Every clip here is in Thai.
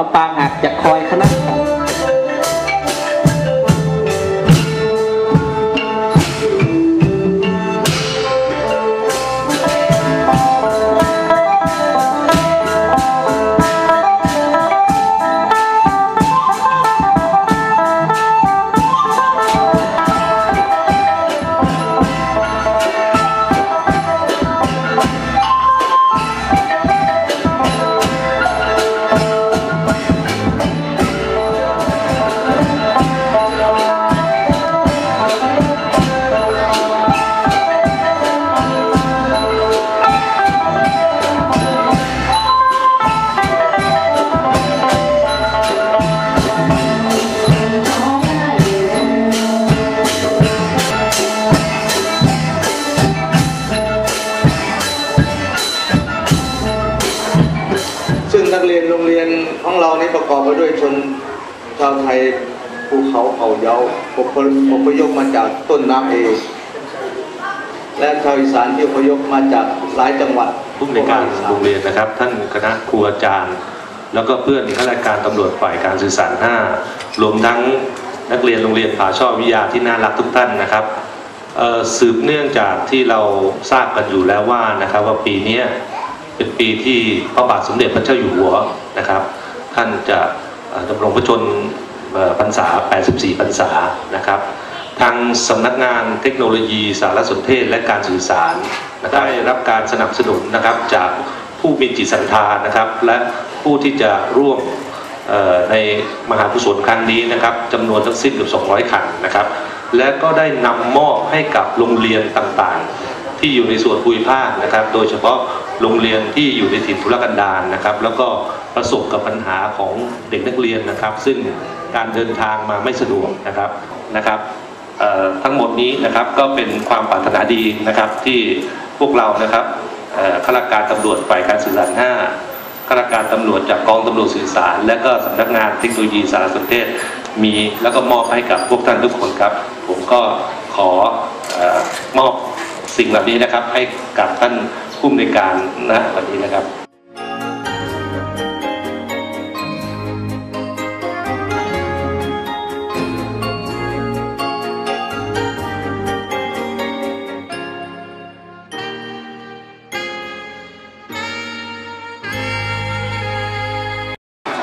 สาวทาปางอาจจะคอย ประกอบไปด้วยชนชาวไทยภูเขาเผ่าเยาอพอพยพมาจากต้นน้ำเอ และชาวอีสานที่พยพมาจากหลายจังหวัดผู้ในการโรงเรียนนะครับ ท่านคณะครูอาจารย์ แล้วก็เพื่อนข้าราชการตำรวจฝ่ายการสื่อสาร 5 รวมทั้งนักเรียนโรงเรียนผาช่อวิทยาที่น่ารักทุกท่านนะครับสืบเนื่องจากที่เราทราบกันอยู่แล้วว่านะครับว่าปีนี้เป็นปีที่พระบาทสมเด็จพระเจ้าอยู่หัวนะครับ ท่านจะดำรงพระชนพรรษา 84 พรรษานะครับ ทางสำนักงานเทคโนโลยีสารสนเทศและการสื่อสารได้รับการสนับสนุนนะครับจากผู้มีจิตศรัทธานะครับ และผู้ที่จะร่วมในมหากุศลครั้งนี้นะครับจำนวนทั้งสิ้นเกือบ200 คันนะครับ และก็ได้นำมอบให้กับโรงเรียนต่างๆ ที่อยู่ในส่วนภูมิภาคนะครับ โดยเฉพาะ โรงเรียนที่อยู่ในถิ่นทุรกันดารนะครับ แล้วก็ประสบกับปัญหาของเด็กนักเรียนนะครับ ซึ่งการเดินทางมาไม่สะดวกนะครับนะครับทั้งหมดนี้นะครับก็เป็นความปรารถนาดีนะครับที่พวกเรานะครับข้าราชการตำรวจฝ่ายการสื่อสาร5ข้าราชการตำรวจจากกองตำรวจสื่อสาร และก็สำนักงานเทคโนโลยีสารสนเทศมีแล้วก็มอบให้กับพวกท่านทุกคนครับ ผมก็ขออมอบสิ่งเหล่านี้นะครับให้กับท่าน ผู้อำนวยการณวันนี้นะครับ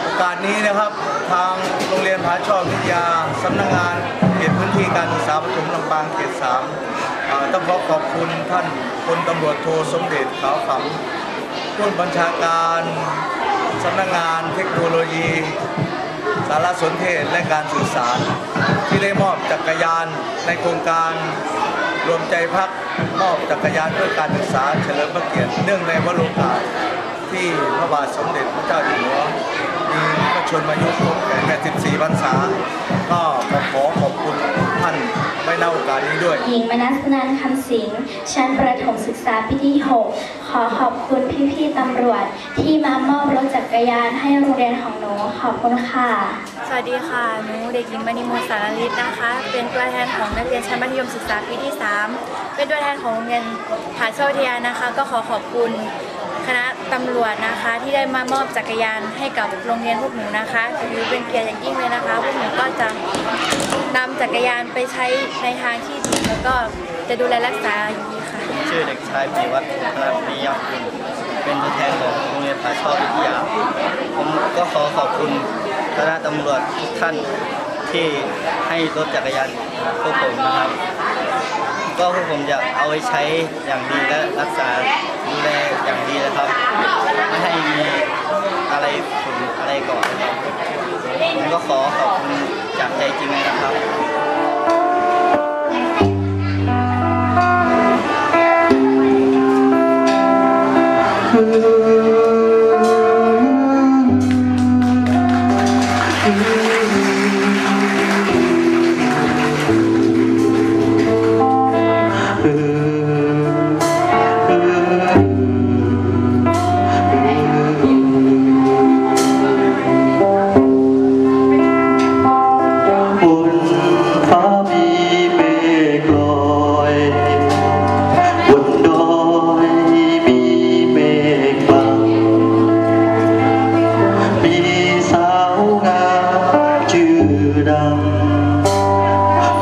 โอกาสนี้นะครับทางโรงเรียนผาชอบวิทยาสำนักงานเขตพื้นที่การศึกษาปฐมลำปางเขตสาม ต้องขอขอบคุณท่านพลตำรวจโทสมเด็จขาวขำผู้บัญชาการสำนักงานเทคโนโลยี สารสนเทศและการสื่อสาร ที่ได้มอบจักรยานในโครงการรวมใจพักมอบจักรยานเพื่อการศึกษาเฉลิมพระเกียรติเนื่องในวโรกาสที่พระบาทสมเด็จพระเจ้าอยู่หัวมีพระชนมายุครบ84พรรษาก็ขอขอบคุณท่านไว้ในโอ กหญิงมนัสนันคำสิงชั้นประถมศึกษาปีที่ 6 ขอขอบคุณพี่ๆตำรวจ ที่มามอบรถจักรยานให้โรงเรียนของหนูขอบคุณค่ะ สวัสดีค่ะหนูเด็กหญิงมณีมูลสารลิศนะคะ เป็นตัวแทนของนักเรียนชั้นมัธยมศึกษาปีที่ 3 เป็นตัวแทนของโรงเรียนผาโชควิทยานะคะ ก็ขอขอบคุณ คณะตำรวจนะคะ ที่ได้มามอบจักรยานให้กับโรงเรียนพวกหนูนะคะถือเป็นเกียรติอย่างยิ่งเลยนะคะพวกหนูก็จะนำจักรยานไปใช้ในทางที่ดีแล้วก็จะดูแลรักษาอย่างดีค่ะ ชื่อเด็กชายปีวัฒน์ธนปิยคุณเป็นตัวแทนของโรงเรียนผาชอบวิทยา ผมก็ขอขอบคุณคณะตำรวจทุกท่านที่ให้รถจักรยานพวกผมนะครับ ก็พวกผมจะเอาไว้ใช้อย่างดีและรักษา ดูแลอย่างดีนะครับ ไม่ให้มีอะไรผุอะไรก่อนนะครับผมก็ขอขอบคุณจากใจจริงนะครับ